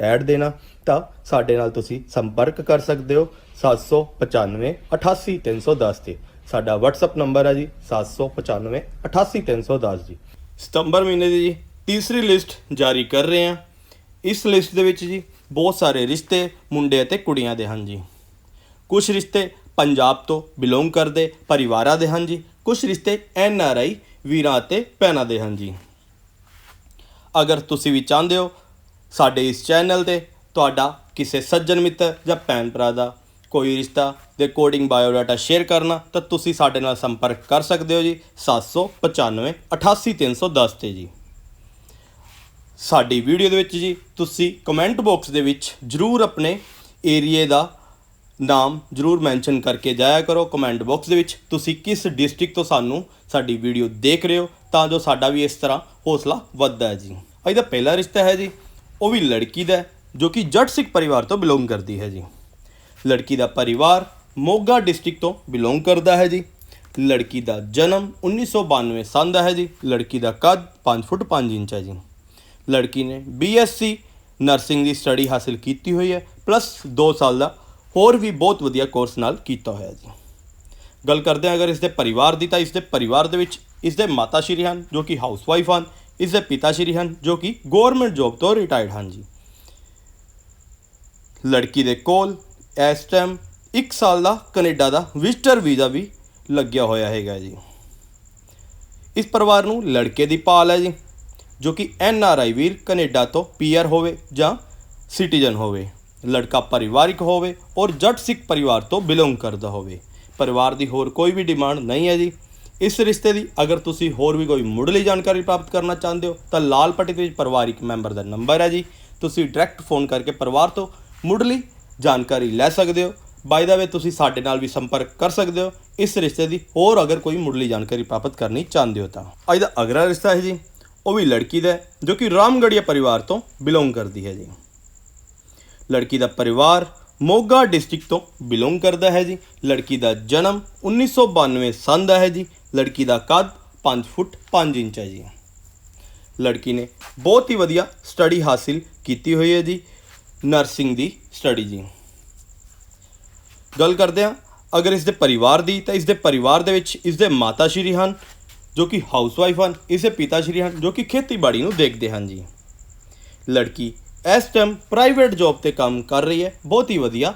Add ਦੇਣਾ, ਤਾਂ ਸਾਡੇ ਨਾਲ ਤੁਸੀਂ ਸੰਪਰਕ ਕਰ ਸਕਦੇ ਹੋ 795 88310 ਤੇ। ਸਾਡਾ WhatsApp ਨੰਬਰ ਹੈ ਜੀ 795 88310 ਜੀ। ਸਤੰਬਰ ਮਹੀਨੇ ਦੀ ਜੀ ਤੀਸਰੀ ਲਿਸਟ ਜਾਰੀ ਕਰ ਰਹੇ ਹਾਂ। ਇਸ ਲਿਸਟ ਦੇ ਵਿੱਚ ਜੀ ਬਹੁਤ ਸਾਰੇ ਰਿਸ਼ਤੇ ਮੁੰਡੇ ਅਤੇ ਕੁੜੀਆਂ ਦੇ ਹਨ ਜੀ। ਕੁਝ ਰਿਸ਼ਤੇ ਪੰਜਾਬ ਤੋਂ ਬਿਲੋਂਗ ਕਰਦੇ ਪਰਿਵਾਰਾਂ ਦੇ ਹਨ ਜੀ ਕੁਝ ਰਿਸ਼ਤੇ ਐਨ ਆਰ ਆਈ ਵੀਰਾਂ ਅਤੇ ਭੈਣਾਂ ਦੇ ਹਨ ਜੀ। ਅਗਰ ਤੁਸੀਂ ਵੀ ਚਾਹੁੰਦੇ ਹੋ ਸਾਡੇ ਇਸ ਚੈਨਲ ਤੇ ਤੁਹਾਡਾ ਕਿਸੇ ਸੱਜਣ ਮਿੱਤਰ ਜਾਂ ਭੈਣ ਭਰਾ ਦਾ ਕੋਈ ਰਿਸ਼ਤਾ ਦੇ ਕੋਡਿੰਗ ਬਾਇਓਡਾਟਾ ਸ਼ੇਅਰ ਕਰਨਾ, ਤਾਂ ਤੁਸੀਂ ਸਾਡੇ ਨਾਲ ਸੰਪਰਕ ਕਰ ਸਕਦੇ ਹੋ ਜੀ 795 88310 ਤੇ ਜੀ। ਸਾਡੀ ਵੀਡੀਓ ਦੇ ਵਿੱਚ ਜੀ, ਤੁਸੀਂ ਕਮੈਂਟ ਬਾਕਸ ਦੇ ਵਿੱਚ ਜਰੂਰ ਆਪਣੇ ਏਰੀਏ ਦਾ ਨਾਮ ਜਰੂਰ ਮੈਂਸ਼ਨ ਕਰਕੇ ਜਾਇਆ ਕਰੋ। ਕਮੈਂਟ ਬਾਕਸ ਦੇ ਵਿੱਚ ਤੁਸੀਂ ਕਿਸ ਡਿਸਟ੍ਰਿਕਟ ਤੋਂ ਸਾਨੂੰ ਸਾਡੀ ਵੀਡੀਓ ਦੇਖ ਰਹੇ ਹੋ, ਤਾਂ ਜੋ ਸਾਡਾ ਵੀ ਇਸ ਤਰ੍ਹਾਂ ਹੌਸਲਾ ਵੱਧਦਾ ਹੈ ਜੀ। ਅੱਜ ਦਾ ਪਹਿਲਾ ਰਿਸ਼ਤਾ ਹੈ ਜੀ ਉਹ ਵੀ ਲੜਕੀ ਦਾ ਜੋ ਕਿ ਜੱਟ ਸਿੱਖ ਪਰਿਵਾਰ ਤੋਂ ਬਿਲੋਂਗ ਕਰਦੀ ਹੈ ਜੀ। ਲੜਕੀ ਦਾ ਪਰਿਵਾਰ ਮੋਗਾ ਡਿਸਟ੍ਰਿਕਟ ਤੋਂ ਬਿਲੋਂਗ ਕਰਦਾ ਹੈ ਜੀ। ਲੜਕੀ ਦਾ ਜਨਮ 1992 ਸਾਲ ਦਾ ਹੈ ਜੀ। ਲੜਕੀ ਦਾ ਕੱਦ 5 ਫੁੱਟ 5 ਇੰਚ ਹੈ ਜੀ। ਲੜਕੀ ਨੇ ਬੀਐਸਸੀ ਨਰਸਿੰਗ ਦੀ ਸਟੱਡੀ ਹਾਸਲ ਕੀਤੀ ਹੋਈ ਹੈ, ਪਲੱਸ 2 ਸਾਲ ਦਾ ਹੋਰ ਵੀ ਬਹੁਤ ਵਧੀਆ ਕੋਰਸ ਨਾਲ ਕੀਤਾ ਹੋਇਆ ਜੀ। ਗੱਲ ਕਰਦੇ ਹਾਂ ਅਗਰ ਇਸ ਦੇ ਪਰਿਵਾਰ ਦੀ ਤਾਂ ਇਸ ਦੇ ਪਰਿਵਾਰ ਦੇ ਵਿੱਚ ਇਸ ਦੇ ਮਾਤਾ ਸ਼੍ਰੀ ਹਨ, ਜੋ ਕਿ ਹਾਊਸਵਾਈਫ ਹਨ ਇਸ ਦੇ ਪਿਤਾ ਸ਼੍ਰੀ ਹਨ, ਜੋ ਕਿ ਗਵਰਨਮੈਂਟ ਜੌਬ ਤੋਂ ਰਿਟਾਇਰਡ ਹਨ ਜੀ। ਲੜਕੀ ਦੇ ਕੋਲ ਇਸ ਟਾਈਮ 1 ਸਾਲ ਦਾ ਕੈਨੇਡਾ ਦਾ ਵਿਜ਼ਟਰ ਵੀਜ਼ਾ ਵੀ ਲੱਗਿਆ ਹੋਇਆ ਹੈਗਾ ਜੀ। ਇਸ ਪਰਿਵਾਰ ਨੂੰ ਲੜਕੇ ਦੀ ਪਾਲ ਹੈ ਜੀ, ਜੋ ਕਿ ਐਨ ਆਰ ਆਈ ਵੀਰ ਕੈਨੇਡਾ ਤੋਂ ਪੀਆਰ ਹੋਵੇ ਜਾਂ ਸਿਟੀਜ਼ਨ ਹੋਵੇ। ਲੜਕਾ ਪਰਿਵਾਰਿਕ ਹੋਵੇ ਔਰ ਜੱਟ ਸਿੱਖ ਪਰਿਵਾਰ ਤੋਂ ਬਿਲੋਂਗ ਕਰਦਾ ਹੋਵੇ। ਪਰਿਵਾਰ ਦੀ ਹੋਰ ਕੋਈ ਵੀ ਡਿਮਾਂਡ ਨਹੀਂ ਹੈ ਜੀ। ਇਸ ਰਿਸ਼ਤੇ ਦੀ ਅਗਰ ਤੁਸੀਂ ਹੋਰ ਵੀ ਕੋਈ ਮੁੱਢਲੀ ਜਾਣਕਾਰੀ ਪ੍ਰਾਪਤ ਕਰਨਾ ਚਾਹੁੰਦੇ ਹੋ, ਤਾਂ ਲਾਲ ਪੱਟੀ ਦੇ ਵਿੱਚ ਪਰਿਵਾਰਿਕ ਮੈਂਬਰ ਦਾ ਨੰਬਰ ਹੈ ਜੀ। ਤੁਸੀਂ ਡਾਇਰੈਕਟ ਫੋਨ ਕਰਕੇ ਪਰਿਵਾਰ ਤੋਂ ਮੁੱਢਲੀ ਜਾਣਕਾਰੀ ਲੈ ਸਕਦੇ ਹੋ। ਬਾਈ ਦਾ ਵੇ ਤੁਸੀਂ ਸਾਡੇ ਨਾਲ ਵੀ ਸੰਪਰਕ ਕਰ ਸਕਦੇ ਹੋ। ਇਸ ਰਿਸ਼ਤੇ ਦੀ ਹੋਰ ਅਗਰ ਕੋਈ ਮੁੱਢਲੀ ਜਾਣਕਾਰੀ ਪ੍ਰਾਪਤ ਕਰਨੀ ਚਾਹੁੰਦੇ ਹੋ ਤਾਂ। ਅੱਜ ਦਾ ਅਗਲਾ ਰਿਸ਼ਤਾ ਹੈ ਜੀ, ਉਹ ਵੀ ਲੜਕੀ ਦਾ ਜੋ ਕਿ ਰਾਮਗੜੀਆ ਪਰਿਵਾਰ ਤੋਂ ਬਿਲੋਂਗ ਕਰਦੀ ਹੈ ਜੀ। ਲੜਕੀ ਦਾ ਪਰਿਵਾਰ ਮੋਗਾ ਡਿਸਟ੍ਰਿਕਟ ਤੋਂ ਬਿਲੋਂਗ ਕਰਦਾ ਹੈ ਜੀ। ਲੜਕੀ ਦਾ ਜਨਮ 1992 ਸੰਨ ਦਾ ਹੈ ਜੀ। ਲੜਕੀ ਦਾ ਕੱਦ 5 ਫੁੱਟ 5 ਇੰਚ ਹੈ ਜੀ। ਲੜਕੀ ਨੇ ਬਹੁਤ ਹੀ ਵਧੀਆ ਸਟੱਡੀ ਹਾਸਿਲ ਕੀਤੀ ਹੋਈ ਹੈ ਜੀ, ਨਰਸਿੰਗ ਦੀ ਸਟੱਡੀ ਜੀ। ਗੱਲ ਕਰਦੇ ਹਾਂ, ਅਗਰ ਇਸ ਦੇ ਪਰਿਵਾਰ ਦੀ, ਤਾਂ ਇਸ ਦੇ ਪਰਿਵਾਰ ਦੇ ਵਿੱਚ ਇਸ ਦੇ ਮਾਤਾ ਸ਼੍ਰੀ ਹਨ, ਜੋ ਕਿ ਹਾਊਸਵਾਈਫ ਹਨ, ਇਸ ਦੇ ਪਿਤਾ ਸ਼੍ਰੀ ਹਨ, ਜੋ ਕਿ ਖੇਤੀਬਾੜੀ ਨੂੰ ਦੇਖਦੇ ਹਨ ਜੀ। ਲੜਕੀ ਇਸ ਟਾਈਮ ਪ੍ਰਾਈਵੇਟ ਜੌਬ ਤੇ ਕੰਮ ਕਰ ਰਹੀ ਹੈ, ਬਹੁਤ ਹੀ ਵਧੀਆ,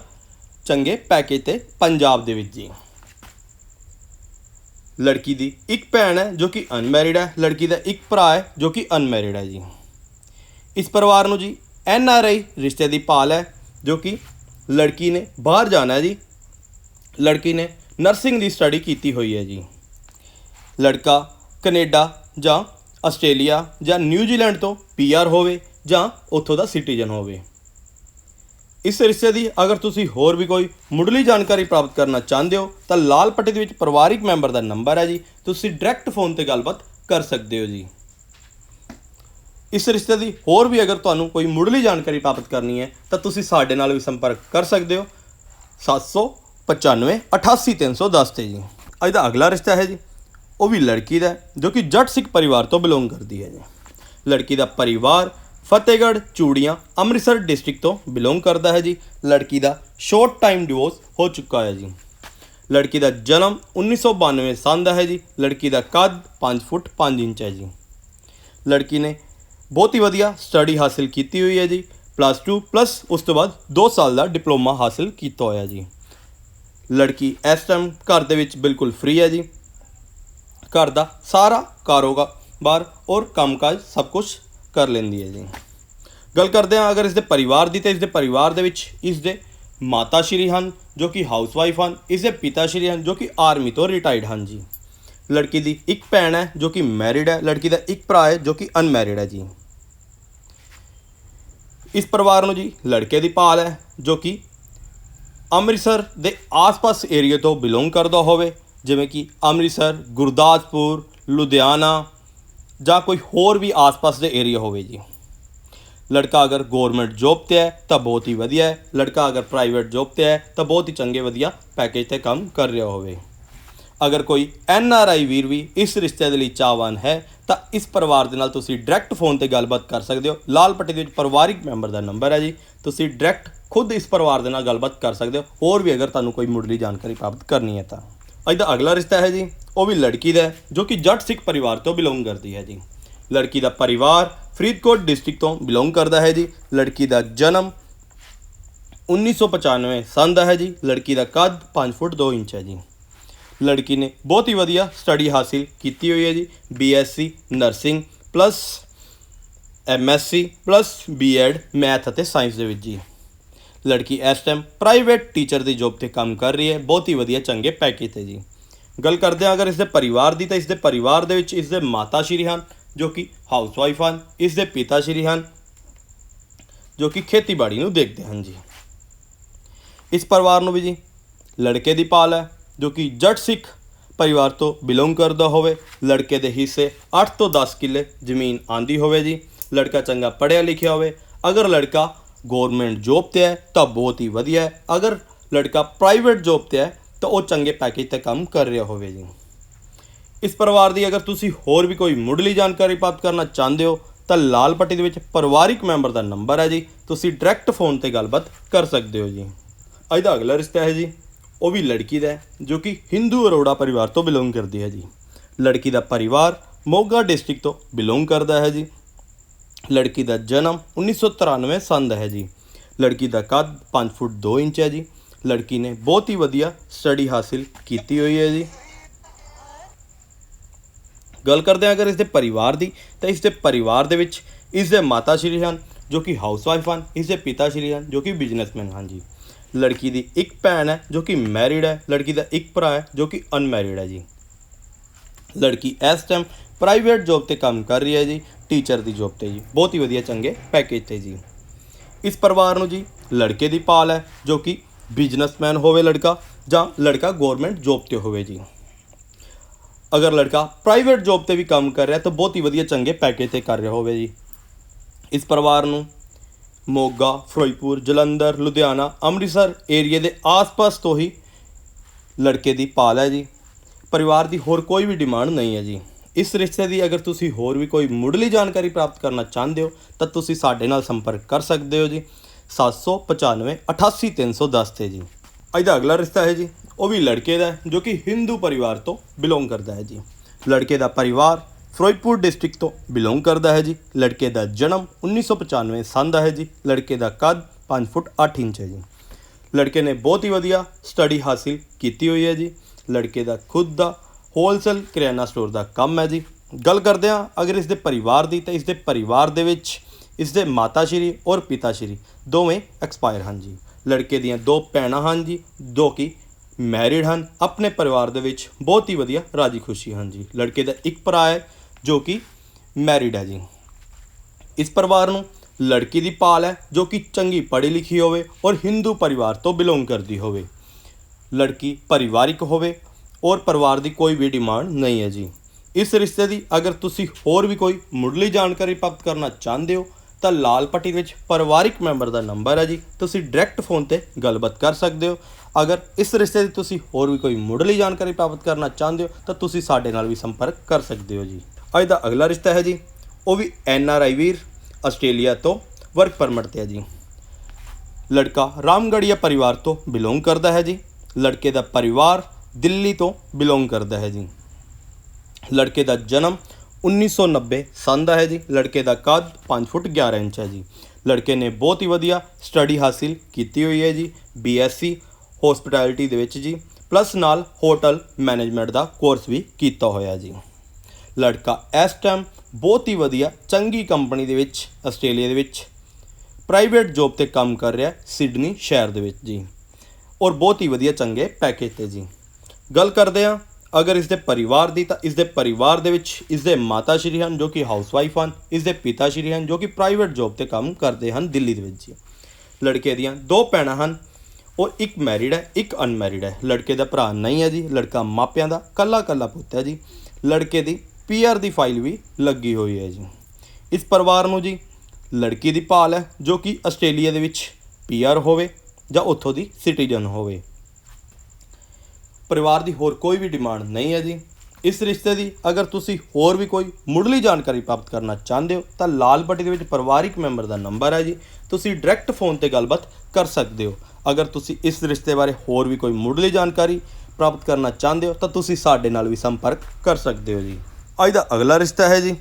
ਚੰਗੇ ਪੈਕੇਜ ਤੇ ਪੰਜਾਬ ਦੇ ਵਿੱਚ ਜੀ। ਲੜਕੀ ਦੀ ਇੱਕ ਭੈਣ ਹੈ ਜੋ ਕਿ ਅਨਮੈਰਿਡ ਹੈ, ਲੜਕੀ ਦਾ ਇੱਕ ਭਰਾ ਹੈ ਜੋ ਕਿ ਅਨਮੈਰਿਡ ਹੈ ਜੀ। ਇਸ ਪਰਿਵਾਰ ਨੂੰ ਜੀ ਐਨ ਆਰ ਆਈ ਰਿਸ਼ਤੇ ਦੀ ਭਾਲ ਹੈ ਜੋ ਕਿ ਲੜਕੀ ਨੇ ਬਾਹਰ ਜਾਣਾ ਹੈ ਜੀ। ਲੜਕੀ ਨੇ ਨਰਸਿੰਗ ਦੀ ਸਟੱਡੀ ਕੀਤੀ ਹੋਈ ਹੈ ਜੀ। ਲੜਕਾ ਕੈਨੇਡਾ ਜਾਂ ਆਸਟ੍ਰੇਲੀਆ ਜਾਂ ਨਿਊਜ਼ੀਲੈਂਡ ਤੋਂ ਪੀਆਰ ਹੋਵੇ ਜਾਂ ਉੱਥੋਂ ਦਾ ਸਿਟੀਜ਼ਨ ਹੋਵੇ। ਇਸ ਰਿਸ਼ਤੇ ਦੀ ਅਗਰ ਤੁਸੀਂ ਹੋਰ ਵੀ ਕੋਈ ਮੁੱਢਲੀ ਜਾਣਕਾਰੀ ਪ੍ਰਾਪਤ ਕਰਨਾ ਚਾਹੁੰਦੇ ਹੋ, ਤਾਂ ਲਾਲ ਪੱਟੀ ਦੇ ਵਿੱਚ ਪਰਿਵਾਰਿਕ ਮੈਂਬਰ ਦਾ ਨੰਬਰ ਹੈ ਜੀ। ਤੁਸੀਂ ਡਾਇਰੈਕਟ ਫੋਨ ਤੇ ਗੱਲਬਾਤ ਕਰ ਸਕਦੇ ਹੋ ਜੀ। ਇਸ ਰਿਸ਼ਤੇ ਦੀ ਹੋਰ ਵੀ ਅਗਰ ਤੁਹਾਨੂੰ ਕੋਈ ਮੁੱਢਲੀ ਜਾਣਕਾਰੀ ਪ੍ਰਾਪਤ ਕਰਨੀ ਹੈ, ਤਾਂ ਤੁਸੀਂ ਸਾਡੇ ਨਾਲ ਵੀ ਸੰਪਰਕ ਕਰ ਸਕਦੇ ਹੋ। 795 88310 ਤੇ ਜੀ। ਅੱਜ ਦਾ ਅਗਲਾ ਰਿਸ਼ਤਾ ਹੈ ਜੀ। ਉਹ ਵੀ ਲੜਕੀ ਦਾ ਜੋ ਕਿ ਜੱਟ ਸਿੱਖ ਪਰਿਵਾਰ ਤੋਂ ਬਿਲੋਂਗ ਕਰਦੀ ਹੈ ਜੀ। ਲੜਕੀ ਦਾ ਪਰਿਵਾਰ ਫਤਿਹਗੜ੍ਹ, ਚੂੜੀਆਂ ਅੰਮ੍ਰਿਤਸਰ ਡਿਸਟ੍ਰਿਕਟ ਤੋਂ ਬਿਲੋਂਗ ਕਰਦਾ ਹੈ ਜੀ। ਲੜਕੀ ਦਾ ਸ਼ਾਰਟ ਟਾਈਮ ਡਿਵੋਰਸ ਹੋ ਚੁੱਕਾ ਹੈ ਜੀ। ਲੜਕੀ ਦਾ ਜਨਮ 1992 ਸਾਲ ਦਾ ਹੈ ਜੀ। ਲੜਕੀ ਦਾ ਕੱਦ 5 ਫੁੱਟ 5 ਇੰਚ ਹੈ ਜੀ। ਲੜਕੀ ਨੇ ਬਹੁਤ ਹੀ ਵਧੀਆ ਸਟੱਡੀ ਹਾਸਿਲ ਕੀਤੀ ਹੋਈ ਹੈ ਜੀ। ਪਲੱਸ 2 ਪਲੱਸ ਉਸ ਤੋਂ ਬਾਅਦ 2 ਸਾਲ ਦਾ ਡਿਪਲੋਮਾ ਹਾਸਿਲ ਕੀਤਾ ਹੋਇਆ ਜੀ। ਲੜਕੀ ਇਸ ਟਾਈਮ ਘਰ ਦੇ ਵਿੱਚ ਬਿਲਕੁਲ ਫ੍ਰੀ ਹੈ ਜੀ। ਘਰ ਦਾ ਸਾਰਾ ਕਾਰੋਬਾਰ ਔਰ ਕੰਮਕਾਜ ਸਭ ਕੁਝ ਕਰ ਲੈਂਦੀ ਹੈ ਜੀ। ਗੱਲ ਕਰਦੇ ਹਾਂ ਅਗਰ ਇਸ ਦੇ ਪਰਿਵਾਰ ਦੀ, ਤੇ ਇਸ ਦੇ ਪਰਿਵਾਰ ਦੇ ਵਿੱਚ ਇਸ ਦੇ ਮਾਤਾ ਸ਼੍ਰੀ ਹਨ, ਜੋ ਕਿ ਹਾਊਸਵਾਈਫ ਹਨ, ਇਸ ਦੇ ਪਿਤਾ ਸ਼੍ਰੀ ਹਨ, ਜੋ ਕਿ ਆਰਮੀ ਤੋਂ ਰਿਟਾਇਰਡ ਹਨ ਜੀ। ਲੜਕੀ ਦੀ ਇੱਕ ਭੈਣ ਹੈ, ਜੋ ਕਿ ਮੈਰਿਡ ਹੈ, ਲੜਕੀ ਦਾ ਇੱਕ ਭਰਾ ਹੈ, ਜੋ ਕਿ ਅਨਮੈਰਿਡ ਹੈ ਜੀ। ਇਸ ਪਰਿਵਾਰ ਨੂੰ ਜੀ ਲੜਕੇ ਦੀ ਭਾਲ ਹੈ, ਜੋ ਕਿ ਅੰਮ੍ਰਿਤਸਰ ਦੇ ਆਸ-ਪਾਸ ਏਰੀਆ ਤੋਂ ਬਿਲੋਂਗ ਕਰਦਾ ਹੋਵੇ, ਜਿਵੇਂ ਕਿ ਅੰਮ੍ਰਿਤਸਰ, ਗੁਰਦਾਸਪੁਰ, ਲੁਧਿਆਣਾ ਜਾਂ ਕੋਈ ਹੋਰ ਵੀ ਆਸ-ਪਾਸ ਦੇ ਏਰੀਆ ਹੋਵੇ ਜੀ। ਲੜਕਾ ਅਗਰ ਗਵਰਨਮੈਂਟ ਜੌਬ ਤੇ ਹੈ, ਤਾਂ ਬਹੁਤ ਹੀ ਵਧੀਆ ਹੈ। ਲੜਕਾ ਅਗਰ ਪ੍ਰਾਈਵੇਟ ਜੌਬ ਤੇ ਹੈ, ਤਾਂ ਬਹੁਤ ਹੀ ਚੰਗੇ ਵਧੀਆ ਪੈਕੇਜ ਤੇ ਕੰਮ ਕਰ ਰਿਹਾ ਹੋਵੇ। ਅਗਰ ਕੋਈ ਐਨ ਆਰ ਆਈ ਵੀਰ ਵੀ ਇਸ ਰਿਸ਼ਤੇ ਦੇ ਲਈ ਚਾਹਵਾਨ ਹੈ, ਤਾਂ ਇਸ ਪਰਿਵਾਰ ਦੇ ਨਾਲ ਤੁਸੀਂ ਡਾਇਰੈਕਟ ਫੋਨ ਤੇ ਗੱਲਬਾਤ ਕਰ ਸਕਦੇ ਹੋ। ਲਾਲ ਪੱਟੀ ਦੇ ਵਿੱਚ ਪਰਿਵਾਰਿਕ ਮੈਂਬਰ ਦਾ ਨੰਬਰ ਹੈ ਜੀ। ਤੁਸੀਂ ਡਾਇਰੈਕਟ ਖੁਦ ਇਸ ਪਰਿਵਾਰ ਦੇ ਨਾਲ ਗੱਲਬਾਤ ਕਰ ਸਕਦੇ ਹੋ। ਹੋਰ ਵੀ ਅਗਰ ਤੁਹਾਨੂੰ ਕੋਈ ਮੁੱਢਲੀ ਜਾਣਕਾਰੀ ਪ੍ਰਾਪਤ ਕਰਨੀ ਹੈ ਤਾਂ। ਅੱਜ ਦਾ ਅਗਲਾ ਰਿਸ਼ਤਾ ਹੈ ਜੀ, ਉਹ ਵੀ ਲੜਕੀ ਦਾ ਜੋ ਕਿ ਜੱਟ ਸਿੱਖ ਪਰਿਵਾਰ ਤੋਂ ਬਿਲੋਂਗ ਕਰਦੀ ਹੈ ਜੀ। ਲੜਕੀ ਦਾ ਪਰਿਵਾਰ ਫਰੀਦਕੋਟ ਡਿਸਟ੍ਰਿਕਟ ਤੋਂ ਬਿਲੋਂਗ ਕਰਦਾ ਹੈ ਜੀ। ਲੜਕੀ ਦਾ ਜਨਮ 1995 ਸੰਨ ਦਾ ਹੈ ਜੀ। ਲੜਕੀ ਦਾ ਕੱਦ 5 ਫੁੱਟ 2 ਇੰਚ ਹੈ ਜੀ। ਲੜਕੀ ਨੇ ਬਹੁਤ ਹੀ ਵਧੀਆ ਸਟੱਡੀ ਹਾਸਿਲ ਕੀਤੀ ਹੋਈ ਹੈ ਜੀ। BSc nursing plus MSc plus BEd math ਅਤੇ ਸਾਇੰਸ ਦੇ ਵਿੱਚ ਜੀ। ਲੜਕੀ ਇਸ ਟਾਈਮ ਪ੍ਰਾਈਵੇਟ ਟੀਚਰ ਦੀ ਜੌਬ ਤੇ ਕੰਮ ਕਰ ਰਹੀ ਹੈ। ਬਹੁਤ ਹੀ ਵਧੀਆ ਚੰਗੇ ਪੈਕੇਜ ਤੇ ਜੀ। ਗੱਲ ਕਰਦੇ ਹਾਂ ਅਗਰ ਇਸ ਦੇ ਪਰਿਵਾਰ ਦੀ ਤਾਂ ਇਸ ਦੇ ਪਰਿਵਾਰ ਦੇ ਵਿੱਚ ਇਸ ਦੇ ਮਾਤਾ ਸ਼੍ਰੀ ਹਨ, ਜੋ ਕਿ ਹਾਊਸਵਾਈਫ ਹਨ ਇਸ ਦੇ ਪਿਤਾ ਸ਼੍ਰੀ ਹਨ, ਜੋ ਕਿ ਖੇਤੀਬਾੜੀ ਨੂੰ ਦੇਖਦੇ ਹਨ ਜੀ। ਇਸ ਪਰਿਵਾਰ ਨੂੰ ਵੀ ਜੀ ਲੜਕੇ ਦੀ ਪਾਲ ਹੈ, ਜੋ ਕਿ ਜੱਟ ਸਿੱਖ ਪਰਿਵਾਰ ਤੋਂ ਬਿਲੋਂਗ ਕਰਦਾ ਹੋਵੇ। ਲੜਕੇ ਦੇ ਹਿੱਸੇ 8 ਤੋਂ 10 ਕਿੱਲੇ ਜ਼ਮੀਨ ਆਂਦੀ ਹੋਵੇ ਜੀ। ਲੜਕਾ ਚੰਗਾ ਪੜ੍ਹਿਆ ਲਿਖਿਆ ਹੋਵੇ। ਅਗਰ ਲੜਕਾ ਗਵਰਨਮੈਂਟ ਜੌਬ ਤੇ ਹੈ, ਤਾਂ ਬਹੁਤ ਹੀ ਵਧੀਆ ਹੈ। ਅਗਰ ਲੜਕਾ ਪ੍ਰਾਈਵੇਟ ਜੌਬ ਤੇ ਹੈ, ਤਾਂ ਉਹ ਚੰਗੇ ਪੈਕੇਜ ਤੇ ਕੰਮ ਕਰ ਰਿਹਾ ਹੋਵੇ ਜੀ। ਇਸ ਪਰਿਵਾਰ ਦੀ ਅਗਰ ਤੁਸੀਂ ਹੋਰ ਵੀ ਕੋਈ ਮੁੱਢਲੀ ਜਾਣਕਾਰੀ ਪ੍ਰਾਪਤ ਕਰਨਾ ਚਾਹੁੰਦੇ ਹੋ, ਤਾਂ ਲਾਲ ਪੱਟੀ ਦੇ ਵਿੱਚ ਪਰਿਵਾਰਿਕ ਮੈਂਬਰ ਦਾ ਨੰਬਰ ਹੈ ਜੀ। ਤੁਸੀਂ ਡਾਇਰੈਕਟ ਫੋਨ ਤੇ ਗੱਲਬਾਤ ਕਰ ਸਕਦੇ ਹੋ ਜੀ। ਅੱਜ ਦਾ ਅਗਲਾ ਰਿਸ਼ਤਾ ਹੈ ਜੀ, ਉਹ ਵੀ ਲੜਕੀ ਦਾ ਜੋ ਕਿ ਹਿੰਦੂ ਅਰੋੜਾ ਪਰਿਵਾਰ ਤੋਂ ਬਿਲੋਂਗ ਕਰਦੀ ਹੈ ਜੀ। ਲੜਕੀ ਦਾ ਪਰਿਵਾਰ ਮੋਗਾ ਡਿਸਟ੍ਰਿਕਟ ਤੋਂ ਬਿਲੋਂਗ ਕਰਦਾ ਹੈ ਜੀ। ਲੜਕੀ ਦਾ ਜਨਮ 1993 ਸੰਨ ਦਾ ਹੈ ਜੀ। ਲੜਕੀ ਦਾ ਕੱਦ 5 ਫੁੱਟ 2 ਇੰਚ ਹੈ ਜੀ। ਲੜਕੀ ਨੇ ਬਹੁਤ ਹੀ ਵਧੀਆ ਸਟੱਡੀ ਹਾਸਿਲ ਕੀਤੀ ਹੋਈ ਹੈ ਜੀ। ਗੱਲ ਕਰਦੇ ਹਾਂ ਅਗਰ ਇਸ ਦੇ ਪਰਿਵਾਰ ਦੀ, ਤਾਂ ਇਸ ਦੇ ਪਰਿਵਾਰ ਦੇ ਵਿੱਚ ਇਸ ਦੇ ਮਾਤਾ ਸ਼੍ਰੀ ਹਨ, ਜੋ ਕਿ ਹਾਊਸਵਾਈਫ ਹਨ ਇਸ ਦੇ ਪਿਤਾ ਸ਼੍ਰੀ ਹਨ, ਜੋ ਕਿ ਬਿਜ਼ਨਸਮੈਨ ਹਨ ਜੀ। ਲੜਕੀ ਦੀ ਇੱਕ ਭੈਣ ਹੈ, ਜੋ ਕਿ ਮੈਰਿਡ ਹੈ। ਲੜਕੀ ਦਾ ਇੱਕ ਭਰਾ ਹੈ, ਜੋ ਕਿ ਅਨਮੈਰਿਡ ਹੈ ਜੀ। ਲੜਕੀ ਇਸ ਟਾਈਮ ਪ੍ਰਾਈਵੇਟ ਜੌਬ ਤੇ ਕੰਮ ਕਰ ਰਹੀ ਹੈ ਜੀ, ਟੀਚਰ ਦੀ ਜੌਬ ਤੇ ਜੀ। ਬਹੁਤ ਹੀ ਵਧੀਆ ਚੰਗੇ ਪੈਕੇਜ ਤੇ ਜੀ। ਇਸ ਪਰਿਵਾਰ ਨੂੰ ਜੀ, ਲੜਕੇ ਦੀ ਪਾਲ ਹੈ, ਜੋ ਕਿ ਬਿਜ਼ਨਸਮੈਨ ਹੋਵੇ ਲੜਕਾ ਜਾਂ ਲੜਕਾ ਗਵਰਨਮੈਂਟ ਜੌਬ ਤੇ ਹੋਵੇ ਜੀ। ਅਗਰ ਲੜਕਾ ਪ੍ਰਾਈਵੇਟ ਜੌਬ ਤੇ ਵੀ ਕੰਮ ਕਰ ਰਿਹਾ ਤਾਂ ਬਹੁਤ ਹੀ ਵਧੀਆ ਚੰਗੇ ਪੈਕੇਜ ਤੇ ਕਰ ਰਿਹਾ ਹੋਵੇ ਜੀ। ਇਸ ਪਰਿਵਾਰ ਨੂੰ ਮੋਗਾ, ਫਿਰੋਜ਼ਪੁਰ, ਜਲੰਧਰ, ਲੁਧਿਆਣਾ, ਅੰਮ੍ਰਿਤਸਰ ਏਰੀਏ ਦੇ ਆਸ-ਪਾਸ ਤੋਂ ਹੀ ਲੜਕੇ ਦੀ ਪਾਲ ਹੈ ਜੀ। ਪਰਿਵਾਰ ਦੀ ਹੋਰ ਕੋਈ ਵੀ ਡਿਮਾਂਡ ਨਹੀਂ ਹੈ ਜੀ। ਇਸ ਰਿਸ਼ਤੇ ਦੀ ਅਗਰ ਤੁਸੀਂ ਹੋਰ ਵੀ ਕੋਈ ਮੁੱਢਲੀ ਜਾਣਕਾਰੀ ਪ੍ਰਾਪਤ ਕਰਨਾ ਚਾਹੁੰਦੇ ਹੋ, ਤਾਂ ਤੁਸੀਂ ਸਾਡੇ ਨਾਲ ਸੰਪਰਕ ਕਰ ਸਕਦੇ ਹੋ ਜੀ। 795 88310 ਤੇ ਜੀ। ਇਹਦਾ ਅਗਲਾ ਰਿਸ਼ਤਾ ਹੈ ਜੀ, ਉਹ ਵੀ ਲੜਕੇ ਦਾ ਜੋ ਕਿ ਹਿੰਦੂ ਪਰਿਵਾਰ ਤੋਂ ਬਿਲੋਂਗ ਕਰਦਾ ਹੈ ਜੀ। ਲੜਕੇ ਦਾ ਪਰਿਵਾਰ ਫਿਰੋਜ਼ਪੁਰ ਡਿਸਟ੍ਰਿਕਟ ਤੋਂ ਬਿਲੋਂਗ ਕਰਦਾ ਹੈ ਜੀ। ਲੜਕੇ ਦਾ ਜਨਮ 1995 ਸੰਨ ਦਾ ਹੈ ਜੀ। ਲੜਕੇ ਦਾ ਕੱਦ 5 ਫੁੱਟ 8 ਇੰਚ ਹੈ ਜੀ। ਲੜਕੇ ਨੇ ਬਹੁਤ ਹੀ ਵਧੀਆ ਸਟੱਡੀ ਹਾਸਿਲ ਕੀਤੀ ਹੋਈ ਹੈ ਜੀ। ਲੜਕੇ ਦਾ ਖੁਦ ਦਾ ਹੋਲਸੇਲ ਕਰਿਆਨਾ ਸਟੋਰ ਦਾ ਕੰਮ ਹੈ ਜੀ। ਗੱਲ ਕਰਦੇ ਹਾਂ ਅਗਰ ਇਸ ਦੇ ਪਰਿਵਾਰ ਦੀ, ਤਾਂ ਇਸ ਦੇ ਪਰਿਵਾਰ ਦੇ ਵਿੱਚ ਇਸ ਦੇ ਮਾਤਾ ਸ਼੍ਰੀ ਔਰ ਪਿਤਾ ਸ਼੍ਰੀ ਦੋਵੇਂ ਐਕਸਪਾਇਰ ਹਨ ਜੀ। ਲੜਕੇ ਦੀਆਂ ਦੋ ਭੈਣਾਂ ਹਨ ਜੀ ਜੋ ਕਿ ਮੈਰਿਡ ਹਨ। ਆਪਣੇ ਪਰਿਵਾਰ ਦੇ ਵਿੱਚ ਬਹੁਤ ਹੀ ਵਧੀਆ ਰਾਜੀ ਖੁਸ਼ੀ ਹਨ ਜੀ। ਲੜਕੇ ਦਾ ਇੱਕ ਭਰਾ ਹੈ ਜੋ ਕਿ ਮੈਰਿਡ ਹੈ ਜੀ। ਇਸ ਪਰਿਵਾਰ ਨੂੰ ਲੜਕੀ ਦੀ ਪਾਲ ਹੈ ਜੋ ਕਿ ਚੰਗੀ ਪੜ੍ਹੀ ਲਿਖੀ ਹੋਵੇ ਔਰ ਹਿੰਦੂ ਪਰਿਵਾਰ ਤੋਂ ਬਿਲੋਂਗ ਕਰਦੀ ਹੋਵੇ। ਲੜਕੀ ਪਰਿਵਾਰਿਕ ਹੋਵੇ ਔਰ ਪਰਿਵਾਰ ਦੀ ਕੋਈ ਵੀ ਡਿਮਾਂਡ ਨਹੀਂ ਹੈ ਜੀ। ਇਸ ਰਿਸ਼ਤੇ ਦੀ ਅਗਰ ਤੁਸੀਂ ਹੋਰ ਵੀ ਕੋਈ ਮੁੱਢਲੀ ਜਾਣਕਾਰੀ ਪ੍ਰਾਪਤ ਕਰਨਾ ਚਾਹੁੰਦੇ ਹੋ, ਤਾਂ ਲਾਲ ਪੱਟੀ ਵਿੱਚ ਪਰਿਵਾਰਿਕ ਮੈਂਬਰ ਦਾ ਨੰਬਰ ਹੈ ਜੀ। ਤੁਸੀਂ ਡਾਇਰੈਕਟ ਫੋਨ ਤੇ ਗੱਲਬਾਤ ਕਰ ਸਕਦੇ ਹੋ। ਅਗਰ ਇਸ ਰਿਸ਼ਤੇ ਦੀ ਤੁਸੀਂ ਹੋਰ ਵੀ ਕੋਈ ਮੁੱਢਲੀ ਜਾਣਕਾਰੀ ਪ੍ਰਾਪਤ ਕਰਨਾ ਚਾਹੁੰਦੇ ਹੋ, ਤਾਂ ਤੁਸੀਂ ਸਾਡੇ ਨਾਲ ਵੀ ਸੰਪਰਕ ਕਰ ਸਕਦੇ ਹੋ ਜੀ। ਅੱਜ ਦਾ ਅਗਲਾ ਰਿਸ਼ਤਾ ਹੈ ਜੀ। ਉਹ ਵੀ ਐਨ ਆਰ ਆਈ ਵੀਰ, ਆਸਟ੍ਰੇਲੀਆ ਤੋਂ ਵਰਕ ਪਰਮਿਟ ਤੇ ਹੈ ਜੀ। ਲੜਕਾ ਰਾਮਗੜੀਆ ਪਰਿਵਾਰ ਤੋਂ ਬਿਲੋਂਗ ਕਰਦਾ ਹੈ ਜੀ। ਲੜਕੇ ਦਾ ਪਰਿਵਾਰ ਦਿੱਲੀ ਤੋਂ ਬਿਲੋਂਗ ਕਰਦਾ ਹੈ ਜੀ। ਲੜਕੇ ਦਾ ਜਨਮ 1990 ਸੰਨ ਦਾ ਹੈ ਜੀ। ਲੜਕੇ ਦਾ ਕੱਦ 5 ਫੁੱਟ 11 ਇੰਚ ਹੈ ਜੀ। ਲੜਕੇ ਨੇ ਬਹੁਤ ਹੀ ਵਧੀਆ ਸਟੱਡੀ ਹਾਸਿਲ ਕੀਤੀ ਹੋਈ ਹੈ ਜੀ, ਬੀਐਸਸੀ ਹੌਸਪਿਟੈਲਿਟੀ ਦੇ ਵਿੱਚ ਜੀ। ਪਲੱਸ ਨਾਲ ਹੋਟਲ ਮੈਨੇਜਮੈਂਟ ਦਾ ਕੋਰਸ ਵੀ ਕੀਤਾ ਹੋਇਆ ਜੀ। ਲੜਕਾ ਇਸ ਟਾਈਮ ਬਹੁਤ ਹੀ ਵਧੀਆ ਚੰਗੀ ਕੰਪਨੀ ਦੇ ਵਿੱਚ, ਆਸਟ੍ਰੇਲੀਆ ਦੇ ਵਿੱਚ ਪ੍ਰਾਈਵੇਟ ਜੌਬ ਤੇ ਕੰਮ ਕਰ ਰਿਹਾ ਸਿਡਨੀ ਸ਼ਹਿਰ ਦੇ ਵਿੱਚ ਜੀ। ਔਰ ਬਹੁਤ ਹੀ ਵਧੀਆ ਚੰਗੇ ਪੈਕੇਜ ਤੇ ਜੀ। ਗੱਲ ਕਰਦੇ ਹਾਂ। ਅਗਰ ਇਸ ਦੇ ਪਰਿਵਾਰ ਦੀ ਤਾਂ ਇਸ ਦੇ ਪਰਿਵਾਰ ਦੇ ਵਿੱਚ ਇਸ ਦੇ ਮਾਤਾ ਸ਼੍ਰੀ ਹਨ ਜੋ ਕਿ ਹਾਊਸਵਾਈਫ ਹਨ ਇਸ ਦੇ ਪਿਤਾ ਸ਼੍ਰੀ ਹਨ ਜੋ ਕਿ ਪ੍ਰਾਈਵੇਟ ਜੌਬ ਤੇ ਕੰਮ ਕਰਦੇ ਹਨ ਦਿੱਲੀ ਦੇ ਵਿੱਚ ਜੀ ਲੜਕੇ ਦੀਆਂ ਦੋ ਭੈਣਾਂ ਹਨ, ਉਹ ਇੱਕ ਮੈਰਿਡ ਹੈ, ਇੱਕ ਅਨਮੈਰਿਡ ਹੈ। ਲੜਕੇ ਦਾ ਭਰਾ ਨਹੀਂ ਹੈ ਜੀ, ਲੜਕਾ ਮਾਪਿਆਂ ਦਾ, ਕੱਲਾ ਕੱਲਾ ਪੁੱਤ ਹੈ ਜੀ। ਲੜਕੇ ਦੀ ਪੀਆਰ ਦੀ ਫਾਈਲ ਵੀ ਲੱਗੀ ਹੋਈ ਹੈ ਜੀ। ਇਸ ਪਰਿਵਾਰ ਨੂੰ ਜੀ ਲੜਕੀ ਦੀ ਭਾਲ ਹੈ ਜੋ ਕਿ ਆਸਟ੍ਰੇਲੀਆ ਦੇ ਵਿੱਚ ਪੀਆਰ ਹੋਵੇ ਜਾਂ ਉੱਥੋਂ ਦੀ ਸਿਟੀਜ਼ਨ ਹੋਵੇ। ਪਰਿਵਾਰ ਦੀ ਹੋਰ ਕੋਈ ਵੀ ਡਿਮਾਂਡ ਨਹੀਂ ਹੈ ਜੀ। ਇਸ ਰਿਸ਼ਤੇ ਦੀ ਅਗਰ ਤੁਸੀਂ ਹੋਰ ਵੀ ਕੋਈ ਮੁੱਢਲੀ ਜਾਣਕਾਰੀ ਪ੍ਰਾਪਤ ਕਰਨਾ ਚਾਹੁੰਦੇ ਹੋ, ਤਾਂ ਲਾਲ ਪੱਟੀ ਦੇ ਵਿੱਚ ਪਰਿਵਾਰਿਕ ਮੈਂਬਰ ਦਾ ਨੰਬਰ ਹੈ ਜੀ। ਤੁਸੀਂ ਡਾਇਰੈਕਟ ਫੋਨ ਤੇ ਗੱਲਬਾਤ ਕਰ ਸਕਦੇ ਹੋ। ਅਗਰ ਤੁਸੀਂ ਇਸ ਰਿਸ਼ਤੇ ਬਾਰੇ ਹੋਰ ਵੀ ਕੋਈ ਮੁੱਢਲੀ ਜਾਣਕਾਰੀ ਪ੍ਰਾਪਤ ਕਰਨਾ ਚਾਹੁੰਦੇ ਹੋ, ਤਾਂ ਤੁਸੀਂ ਸਾਡੇ ਨਾਲ ਵੀ ਸੰਪਰਕ ਕਰ ਸਕਦੇ ਹੋ ਜੀ। ਅੱਜ ਦਾ ਅਗਲਾ ਰਿਸ਼ਤਾ ਹੈ ਜੀ।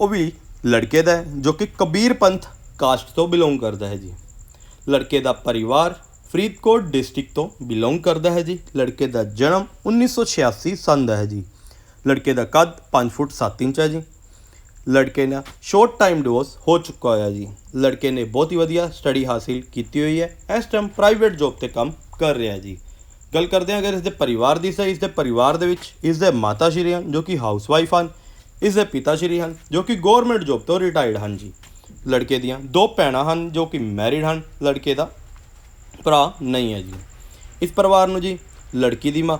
ਉਹ ਵੀ ਲੜਕੇ ਦਾ ਹੈ, ਜੋ ਕਿ ਕਬੀਰ ਪੰਥ ਕਾਸਟ ਤੋਂ ਬਿਲੋਂਗ ਕਰਦਾ ਹੈ ਜੀ। ਲੜਕੇ ਦਾ ਪਰਿਵਾਰ ਫਰੀਦਕੋਟ ਡਿਸਟ੍ਰਿਕਟ ਤੋਂ ਬਿਲੋਂਗ ਕਰਦਾ ਹੈ ਜੀ। ਲੜਕੇ ਦਾ ਜਨਮ 1986 ਸੰਨ ਦਾ ਹੈ ਜੀ। ਲੜਕੇ ਦਾ ਕੱਦ 5 ਫੁੱਟ 7 ਇੰਚ ਹੈ ਜੀ। ਲੜਕੇ ਨੇ ਸ਼ੋਰਟ ਟਾਈਮ ਡਿਵੋਰਸ ਹੋ ਚੁੱਕਾ ਹੋਇਆ ਜੀ। ਲੜਕੇ ਨੇ ਬਹੁਤ ਹੀ ਵਧੀਆ ਸਟੱਡੀ ਹਾਸਿਲ ਕੀਤੀ ਹੋਈ ਹੈ। ਇਸ ਟਾਈਮ ਪ੍ਰਾਈਵੇਟ ਜੌਬ ਤੇ ਕੰਮ ਕਰ ਰਿਹਾ ਜੀ। ਗੱਲ ਕਰਦੇ ਹਾਂ ਅਗਰ ਇਸ ਦੇ ਪਰਿਵਾਰ ਦੀ ਸਹੀ, ਇਸ ਦੇ ਪਰਿਵਾਰ ਦੇ ਵਿੱਚ ਇਸ ਦੇ ਮਾਤਾ ਸ਼੍ਰੀ ਹਨ ਜੋ ਕਿ ਹਾਊਸਵਾਈਫ ਹਨ, ਇਸ ਦੇ ਪਿਤਾ ਸ਼੍ਰੀ ਹਨ ਜੋ ਕਿ ਗਵਰਨਮੈਂਟ ਜੌਬ ਤੋਂ ਰਿਟਾਇਰਡ ਹਨ ਜੀ। ਲੜਕੇ ਦੀਆਂ ਦੋ ਭੈਣਾਂ ਹਨ ਜੋ ਕਿ ਮੈਰਿਡ ਹਨ। ਲੜਕੇ ਦਾ ਭਰਾ ਨਹੀਂ ਹੈ ਜੀ। ਇਸ ਪਰਿਵਾਰ ਨੂੰ ਜੀ ਲੜਕੀ ਦੀ ਮਾਂ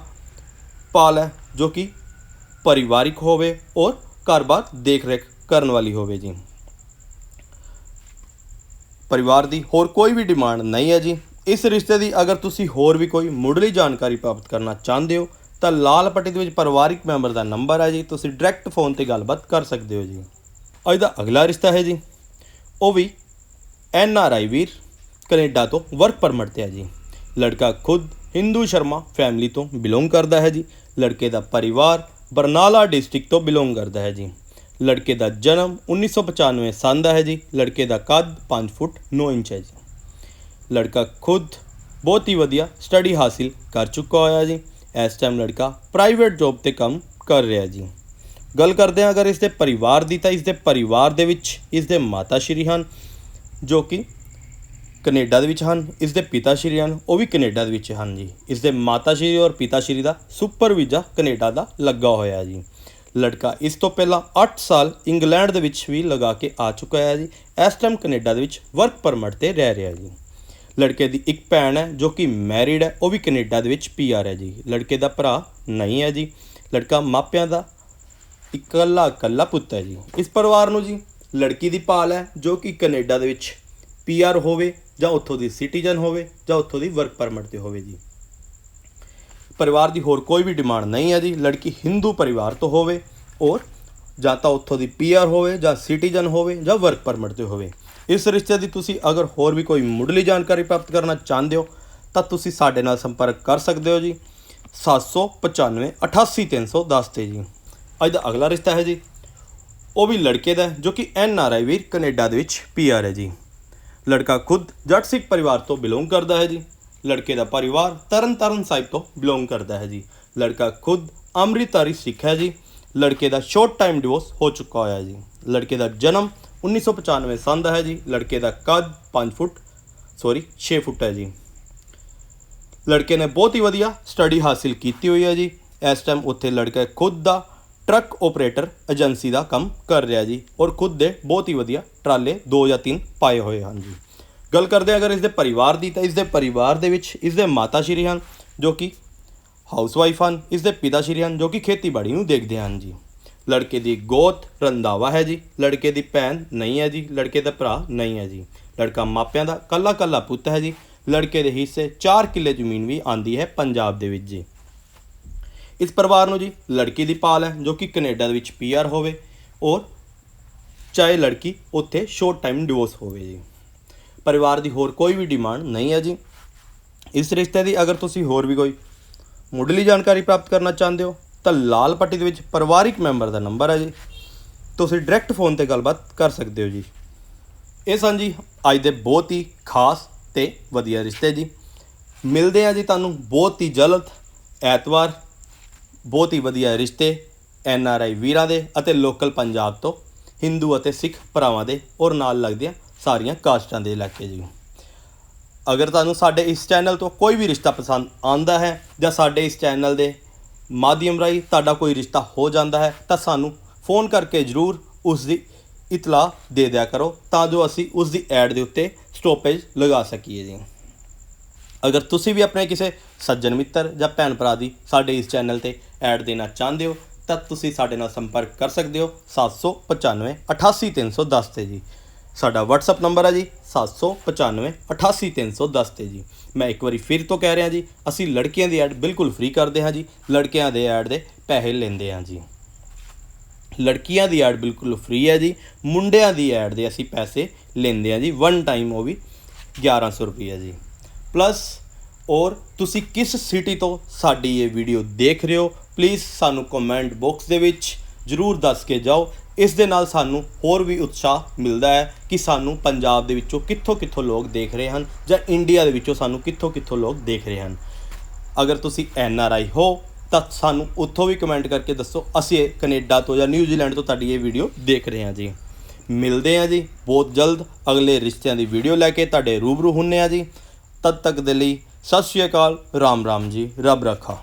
ਪਾਲ ਹੈ, ਜੋ ਕਿ ਪਰਿਵਾਰਿਕ ਹੋਵੇ ਔਰ ਘਰ-ਬਾਰ ਦੇਖ-ਰੇਖ ਕਰਨ ਵਾਲੀ ਹੋਵੇ ਜੀ। ਪਰਿਵਾਰ ਦੀ ਹੋਰ ਕੋਈ ਵੀ ਡਿਮਾਂਡ ਨਹੀਂ ਹੈ ਜੀ। ਇਸ ਰਿਸ਼ਤੇ ਦੀ ਅਗਰ ਤੁਸੀਂ ਹੋਰ ਵੀ ਕੋਈ ਮੁੱਢਲੀ ਜਾਣਕਾਰੀ ਪ੍ਰਾਪਤ ਕਰਨਾ ਚਾਹੁੰਦੇ ਹੋ, ਤਾਂ ਲਾਲ ਪੱਟੀ ਦੇ ਵਿੱਚ ਪਰਿਵਾਰਿਕ ਮੈਂਬਰ ਦਾ ਨੰਬਰ ਹੈ ਜੀ। ਤੁਸੀਂ ਡਾਇਰੈਕਟ ਫੋਨ ਤੇ ਗੱਲਬਾਤ ਕਰ ਸਕਦੇ ਹੋ ਜੀ। ਅੱਜ ਦਾ ਅਗਲਾ ਰਿਸ਼ਤਾ ਹੈ ਜੀ, ਉਹ ਵੀ ਐਨ ਆਰ ਆਈ ਵੀਰ। ਕੈਨੇਡਾ ਤੋਂ ਵਰਕ ਪਰਮਿਟ ਤੇ ਹੈ ਜੀ। ਲੜਕਾ ਖੁਦ ਹਿੰਦੂ ਸ਼ਰਮਾ ਫੈਮਿਲੀ ਤੋਂ ਬਿਲੋਂਗ ਕਰਦਾ ਹੈ ਜੀ। ਲੜਕੇ ਦਾ ਪਰਿਵਾਰ ਬਰਨਾਲਾ ਡਿਸਟ੍ਰਿਕਟ ਤੋਂ ਬਿਲੋਂਗ ਕਰਦਾ ਹੈ ਜੀ। ਲੜਕੇ ਦਾ ਜਨਮ 1995 ਸਾਲ ਦਾ ਹੈ ਜੀ। ਲੜਕੇ ਦਾ ਕੱਦ 5 ਫੁੱਟ 9 ਇੰਚ ਹੈ ਜੀ। ਲੜਕਾ ਖੁਦ ਬਹੁਤ ਹੀ ਵਧੀਆ ਸਟੱਡੀ ਹਾਸਿਲ ਕਰ ਚੁੱਕਾ ਹੋਇਆ ਜੀ। ਇਸ ਟਾਈਮ ਲੜਕਾ ਪ੍ਰਾਈਵੇਟ ਜੌਬ ਤੇ ਕੰਮ ਕਰ ਰਿਹਾ ਜੀ। ਗੱਲ ਕਰਦੇ ਹਾਂ ਅਗਰ ਇਸ ਦੇ ਪਰਿਵਾਰ ਦੀ ਤਾਂ ਇਸ ਦੇ ਪਰਿਵਾਰ ਦੇ ਵਿੱਚ ਇਸ ਦੇ ਮਾਤਾ ਸ਼੍ਰੀ ਹਨ, ਜੋ ਕਿ ਕੈਨੇਡਾ ਦੇ ਵਿੱਚ ਹਨ, ਇਸ ਦੇ ਪਿਤਾ ਸ਼੍ਰੀ ਹਨ, ਉਹ ਵੀ ਕੈਨੇਡਾ ਦੇ ਵਿੱਚ ਹਨ ਜੀ। ਇਸ ਦੇ ਮਾਤਾ ਸ਼੍ਰੀ ਔਰ ਪਿਤਾ ਸ਼੍ਰੀ ਦਾ ਸੁਪਰ ਵੀਜ਼ਾ ਕੈਨੇਡਾ ਦਾ ਲੱਗਾ ਹੋਇਆ ਜੀ। ਲੜਕਾ ਇਸ ਤੋਂ ਪਹਿਲਾਂ 8 ਸਾਲ ਇੰਗਲੈਂਡ ਦੇ ਵਿੱਚ ਵੀ ਲਗਾ ਕੇ ਆ ਚੁੱਕਾ ਹੈ ਜੀ। ਇਸ ਟਾਈਮ ਕੈਨੇਡਾ ਦੇ ਵਿੱਚ ਵਰਕ ਪਰਮਿਟ ਤੇ ਰਹਿ ਰਿਹਾ ਜੀ। ਲੜਕੇ ਦੀ ਇੱਕ ਭੈਣ ਹੈ ਜੋ ਕਿ ਮੈਰਿਡ ਹੈ, ਉਹ ਵੀ ਕੈਨੇਡਾ ਦੇ ਵਿੱਚ ਪੀਆਰ ਹੈ ਜੀ। ਲੜਕੇ ਦਾ ਭਰਾ ਨਹੀਂ ਹੈ ਜੀ। ਲੜਕਾ ਮਾਪਿਆਂ ਦਾ ਇਕੱਲਾ ਇਕੱਲਾ ਪੁੱਤ ਹੈ ਜੀ। ਇਸ ਪਰਿਵਾਰ ਨੂੰ ਜੀ ਲੜਕੀ ਦੀ ਭਾਲ ਹੈ ਜੋ ਕਿ ਕੈਨੇਡਾ ਦੇ ਵਿੱਚ ਪੀਆਰ ਹੋਵੇ ਜਾਂ ਉੱਥੋਂ ਦੀ ਸਿਟੀਜ਼ਨ ਹੋਵੇ ਜਾਂ ਉੱਥੋਂ ਦੀ ਵਰਕ ਪਰਮਿਟ ਤੇ ਹੋਵੇ ਜੀ। ਪਰਿਵਾਰ ਦੀ ਹੋਰ ਕੋਈ ਵੀ ਡਿਮਾਂਡ ਨਹੀਂ ਹੈ ਜੀ। ਲੜਕੀ ਹਿੰਦੂ ਪਰਿਵਾਰ ਤੋਂ ਹੋਵੇ ਔਰ ਜਾਂ ਤਾਂ ਉੱਥੋਂ ਦੀ ਪੀਆਰ ਹੋਵੇ ਜਾਂ ਸਿਟੀਜ਼ਨ ਹੋਵੇ ਜਾਂ ਵਰਕ ਪਰਮਿਟ ਤੇ ਹੋਵੇ। ਇਸ ਰਿਸ਼ਤੇ ਦੀ ਤੁਸੀਂ ਅਗਰ ਹੋਰ ਵੀ ਕੋਈ ਮੁੱਢਲੀ ਜਾਣਕਾਰੀ ਪ੍ਰਾਪਤ ਕਰਨਾ ਚਾਹੁੰਦੇ ਹੋ, ਤਾਂ ਤੁਸੀਂ ਸਾਡੇ ਨਾਲ ਸੰਪਰਕ ਕਰ ਸਕਦੇ ਹੋ ਜੀ। 795 88310 ਤੇ ਜੀ। ਅੱਜ ਦਾ ਅਗਲਾ ਰਿਸ਼ਤਾ ਹੈ ਜੀ। ਉਹ ਵੀ ਲੜਕੇ ਦਾ ਜੋ ਕਿ ਐਨ ਆਰ ਆਈ ਵੀਰ ਕੈਨੇਡਾ ਦੇ ਵਿੱਚ ਪੀਆਰ ਹੈ ਜੀ। ਲੜਕਾ ਖੁਦ ਜੱਟ ਸਿੱਖ ਪਰਿਵਾਰ ਤੋਂ ਬਿਲੋਂਗ ਕਰਦਾ ਹੈ ਜੀ। ਲੜਕੇ ਦਾ ਪਰਿਵਾਰ ਤਰਨਤਾਰਨ ਸਾਹਿਬ ਤੋਂ ਬਿਲੋਂਗ ਕਰਦਾ ਹੈ ਜੀ। ਲੜਕਾ ਖੁਦ ਅੰਮ੍ਰਿਤਧਾਰੀ ਸਿੱਖ ਹੈ ਜੀ। ਲੜਕੇ ਦਾ ਸ਼ਾਰਟ ਟਾਈਮ ਡਿਵੋਰਸ ਹੋ ਚੁੱਕਾ ਹੋਇਆ ਜੀ। ਲੜਕੇ ਦਾ ਜਨਮ 1995 ਸਾਲ ਦਾ ਹੈ ਜੀ। ਲੜਕੇ ਦਾ ਕੱਦ 5 ਫੁੱਟ ਸੌਰੀ 6 ਫੁੱਟ ਹੈ ਜੀ। ਲੜਕੇ ਨੇ ਬਹੁਤ ਹੀ ਵਧੀਆ ਸਟੱਡੀ ਹਾਸਿਲ ਕੀਤੀ ਹੋਈ ਹੈ ਜੀ। ਇਸ ਟਾਈਮ ਉੱਥੇ ਲੜਕਾ ਖੁਦ ਦਾ ਟਰੱਕ ਆਪਰੇਟਰ ਏਜੰਸੀ ਦਾ ਕੰਮ ਕਰ ਰਿਹਾ ਜੀ ਔਰ ਖੁਦ ਦੇ ਬਹੁਤ ਹੀ ਵਧੀਆ ਟਰਾਲੇ 2 ਜਾਂ 3 ਪਾਏ ਹੋਏ ਹਨ ਜੀ। ਗੱਲ ਕਰਦੇ ਅਗਰ ਇਸ ਦੇ ਪਰਿਵਾਰ ਦੀ ਤਾਂ ਇਸ ਦੇ ਪਰਿਵਾਰ ਦੇ ਵਿੱਚ ਇਸ ਦੇ ਮਾਤਾ ਸ਼੍ਰੀ ਹਨ ਜੋ ਕਿ ਹਾਊਸਵਾਈਫ ਹਨ ਇਸ ਦੇ ਪਿਤਾ ਸ਼੍ਰੀ ਹਨ ਜੋ ਕਿ ਖੇਤੀਬਾੜੀ ਨੂੰ ਦੇਖਦੇ ਹਨ ਜੀ। ਲੜਕੇ ਦੀ ਗੋਤ ਰੰਧਾਵਾ ਹੈ ਜੀ, ਲੜਕੇ ਦੀ ਭੈਣ ਨਹੀਂ ਹੈ ਜੀ, ਲੜਕੇ ਦਾ ਭਰਾ ਨਹੀਂ ਹੈ ਜੀ। ਲੜਕਾ ਮਾਪਿਆਂ ਦਾ ਕੱਲਾ ਕੱਲਾ ਪੁੱਤ ਹੈ ਜੀ, ਲੜਕੇ ਦੇ ਹਿੱਸੇ 4 ਕਿੱਲੇ ਜ਼ਮੀਨ ਵੀ ਆਂਦੀ ਹੈ ਪੰਜਾਬ ਦੇ ਵਿੱਚ ਜੀ। ਇਸ ਪਰਿਵਾਰ ਨੂੰ ਜੀ ਲੜਕੀ ਦੀ ਪਾਲ ਹੈ, ਜੋ ਕਿ ਕੈਨੇਡਾ ਦੇ ਵਿੱਚ ਪੀਆਰ ਹੋਵੇ ਔਰ ਚਾਹੇ ਲੜਕੀ ਉੱਥੇ ਸ਼ੋਰਟ ਟਾਈਮ ਡਿਵੋਰਸ ਹੋਵੇ ਜੀ। ਪਰਿਵਾਰ ਦੀ ਹੋਰ ਕੋਈ ਵੀ ਡਿਮਾਂਡ ਨਹੀਂ ਹੈ ਜੀ। ਇਸ ਰਿਸ਼ਤੇ ਦੀ ਅਗਰ ਤੁਸੀਂ ਹੋਰ ਵੀ ਕੋਈ ਮੁੱਢਲੀ ਜਾਣਕਾਰੀ ਪ੍ਰਾਪਤ ਕਰਨਾ ਚਾਹੁੰਦੇ ਹੋ, ਤਾਂ ਲਾਲ ਪੱਟੀ ਦੇ ਵਿੱਚ ਪਰਿਵਾਰਿਕ ਮੈਂਬਰ ਦਾ ਨੰਬਰ ਹੈ ਜੀ। ਤੁਸੀਂ ਡਾਇਰੈਕਟ ਫੋਨ ਤੇ ਗੱਲਬਾਤ ਕਰ ਸਕਦੇ ਹੋ ਜੀ। ਇਹ ਸਨ ਜੀ ਅੱਜ ਦੇ ਬਹੁਤ ਹੀ ਖਾਸ ਤੇ ਵਧੀਆ ਰਿਸ਼ਤੇ ਜੀ। ਮਿਲਦੇ ਆ ਜੀ ਤੁਹਾਨੂੰ ਬਹੁਤ ਹੀ ਜਲਦ ਐਤਵਾਰ ਬਹੁਤ ਹੀ ਵਧੀਆ ਰਿਸ਼ਤੇ ਐਨ ਆਰ ਆਈ ਵੀਰਾਂ ਦੇ ਅਤੇ ਲੋਕਲ ਪੰਜਾਬ ਤੋਂ ਹਿੰਦੂ ਅਤੇ ਸਿੱਖ ਭਰਾਵਾਂ ਦੇ ਔਰ ਨਾਲ ਲੱਗਦੀਆਂ ਸਾਰੀਆਂ ਕਾਸਟਾਂ ਦੇ ਇਲਾਕੇ ਜੀ। ਅਗਰ ਤੁਹਾਨੂੰ ਸਾਡੇ ਇਸ ਚੈਨਲ ਤੋਂ ਕੋਈ ਵੀ ਰਿਸ਼ਤਾ ਪਸੰਦ ਆਉਂਦਾ ਹੈ ਜਾਂ ਸਾਡੇ ਇਸ ਚੈਨਲ ਦੇ ਮਾਧਿਅਮ ਰਾਹੀਂ ਤੁਹਾਡਾ ਕੋਈ ਰਿਸ਼ਤਾ ਹੋ ਜਾਂਦਾ ਹੈ ਤਾਂ ਸਾਨੂੰ ਫੋਨ ਕਰਕੇ ਜਰੂਰ ਉਸ ਦੀ ਇਤਲਾ ਦੇ ਦਿਆ ਕਰੋ ਤਾਂ ਜੋ ਅਸੀਂ ਉਸ ਦੀ ਐਡ ਦੇ ਉੱਤੇ ਸਟੋਪੇਜ ਲਗਾ ਸਕੀਏ ਜੀ। ਅਗਰ ਤੁਸੀਂ ਵੀ ਆਪਣੇ ਕਿਸੇ ਸੱਜਣ ਮਿੱਤਰ ਜਾਂ ਭੈਣ ਭਰਾ ਦੀ ਸਾਡੇ ਇਸ ਚੈਨਲ ਤੇ ਐਡ ਦੇਣਾ ਚਾਹੁੰਦੇ ਹੋ, ਤਾਂ ਤੁਸੀਂ ਸਾਡੇ ਨਾਲ ਸੰਪਰਕ ਕਰ ਸਕਦੇ ਹੋ 795 88310 ਤੇ ਜੀ। ਸਾਡਾ WhatsApp ਨੰਬਰ ਹੈ ਜੀ 795 88310 ਤੇ ਜੀ। ਮੈਂ ਇੱਕ ਵਾਰੀ ਫਿਰ ਤੋਂ ਕਹਿ ਰਿਹਾ ਜੀ, ਅਸੀਂ ਲੜਕੀਆਂ ਦੀ ਐਡ ਬਿਲਕੁਲ ਫ੍ਰੀ ਕਰਦੇ ਹਾਂ ਜੀ, ਲੜਕਿਆਂ ਦੇ ਐਡ ਦੇ ਪੈਸੇ ਲੈਂਦੇ ਹਾਂ ਜੀ। ਲੜਕੀਆਂ ਦੀ ਐਡ ਬਿਲਕੁਲ ਫ੍ਰੀ ਹੈ ਜੀ, ਮੁੰਡਿਆਂ ਦੀ ਐਡ ਦੇ ਅਸੀਂ ਪੈਸੇ ਲੈਂਦੇ ਹਾਂ ਜੀ ਵਨ ਟਾਈਮ ਉਹ ਵੀ 1100 ਰੁਪਏ ਜੀ। ਪਲੱਸ ਔਰ ਤੁਸੀਂ ਕਿਸ ਸਿਟੀ ਤੋਂ ਸਾਡੀ ਇਹ ਵੀਡੀਓ ਦੇਖ ਰਹੇ ਹੋ ਪਲੀਜ਼ ਸਾਨੂੰ ਕਮੈਂਟ ਬਾਕਸ ਦੇ ਵਿੱਚ ਜਰੂਰ ਦੱਸ ਕੇ ਜਾਓ। ਇਸ ਦੇ ਨਾਲ ਸਾਨੂੰ ਹੋਰ ਵੀ ਉਤਸ਼ਾਹ ਮਿਲਦਾ ਹੈ ਕਿ ਸਾਨੂੰ ਪੰਜਾਬ ਦੇ ਵਿੱਚੋਂ ਕਿੱਥੋਂ ਕਿੱਥੋਂ ਲੋਕ ਦੇਖ ਰਹੇ ਹਨ ਜਾਂ ਇੰਡੀਆ ਦੇ ਵਿੱਚੋਂ ਸਾਨੂੰ ਕਿੱਥੋਂ ਕਿੱਥੋਂ ਲੋਕ ਦੇਖ ਰਹੇ ਹਨ। ਅਗਰ ਤੁਸੀਂ ਐਨ ਆਰ ਆਈ ਹੋ, ਤਾਂ ਸਾਨੂੰ ਉੱਥੋਂ ਵੀ ਕਮੈਂਟ ਕਰਕੇ ਦੱਸੋ, ਅਸੀਂ ਇਹ ਕੈਨੇਡਾ ਤੋਂ ਜਾਂ ਨਿਊਜ਼ੀਲੈਂਡ ਤੋਂ ਤੁਹਾਡੀ ਇਹ ਵੀਡੀਓ ਦੇਖ ਰਹੇ ਹਾਂ ਜੀ। ਮਿਲਦੇ ਹਾਂ ਜੀ ਬਹੁਤ ਜਲਦ, ਅਗਲੇ ਰਿਸ਼ਤਿਆਂ ਦੀ ਵੀਡੀਓ ਲੈ ਕੇ ਤੁਹਾਡੇ ਰੂਬਰੂ ਹੁੰਨੇ ਆ ਜੀ। ਤਦ ਤੱਕ ਦੇ ਲਈ ਸਤਿ ਸ਼੍ਰੀ ਅਕਾਲ, ਰਾਮ ਰਾਮ ਜੀ, ਰੱਬ ਰੱਖਾ।